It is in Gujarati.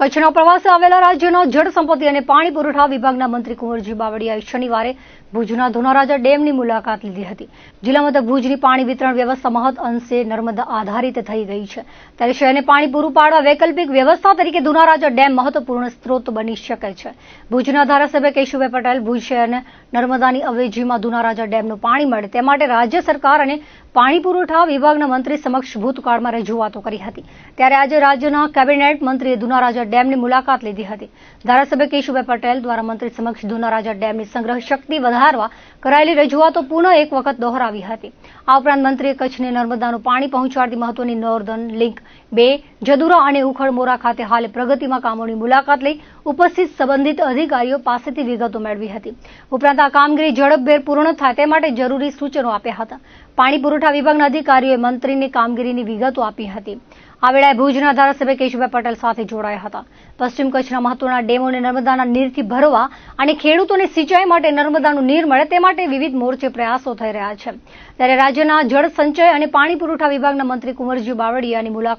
કચ્છના પ્રવાસે આવેલા રાજ્યના જળ અને પાણી પુરવઠા વિભાગના મંત્રી કુંવરજી બાવળીયાએ શનિવારે ભુજના ધોનારાજા ડેમની મુલાકાત લીધી હતી. જિલ્લા મથક ભુજની પાણી વિતરણ વ્યવસ્થા મહત અંશે નર્મદા આધારિત થઈ ગઈ છે. ત્યારે શહેરને પાણી પૂરું પાડવા વૈકલ્પિક વ્યવસ્થા તરીકે ધોનારાજા ડેમ મહત્વપૂર્ણ સ્ત્રોત બની શકે છે. ભુજના ધારાસભ્ય કેશુભાઈ પટેલ ભુજ શહેરને નર્મદાની અવેજીમાં ધોનારાજા ડેમનું પાણી મળે તે માટે રાજ્ય સરકાર અને પાણી પુરવઠા વિભાગના મંત્રી સમક્ષ ભૂતકાળમાં રજૂઆતો કરી હતી. ત્યારે આજે રાજ્યના કેબિનેટ મંત્રીએ ધુનારાજા ડેમની મુલાકાત લીધી હતી. ધારાસભ્ય કેશુભાઈ પટેલ દ્વારા મંત્રી સમક્ષ ધુનારાજા ડેમની સંગ્રહ શક્તિ વધારવા કરાયેલી રજૂઆતો પુનઃ એક વખત દોહરાવી હતી. આ ઉપરાંત મંત્રીએ કચ્છને નર્મદાનું પાણી પહોંચાડતી મહત્વની નોર્ધન લિંક બે, જદુરા અને ઉખડમોરા ખાતે હાલ પ્રગતિમાં કામોની મુલાકાત લઈ ઉપસ્થિત સંબંધિત અધિકારીઓ પાસેથી વિગતો મેળવી હતી. ઉપરાંત આ કામગીરી ઝડપભેર પૂર્ણ થાય તે માટે જરૂરી સૂચનો આપ્યા હતા. પાણી પુરવઠા વિભાગના અધિકારીઓએ મંત્રીની કામગીરીની વિગતો આપી હતી. આ વેળાએ ભુજના ધારાસભ્ય કેશુભાઈ પટેલ સાથે જોડાયા હતા. પશ્ચિમ કચ્છના મહત્વના ડેમોને નર્મદાના નીરથી ભરવા અને ખેડૂતોને સિંચાઈ માટે નર્મદાનું નીર મળે તે માટે વિવિધ મોરચે પ્રયાસો થઈ રહ્યા છે. ત્યારે રાજ્યના જળ સંચય અને પાણી પુરવઠા વિભાગના મંત્રી કુંવરજી બાવળીયાની મુલાકાત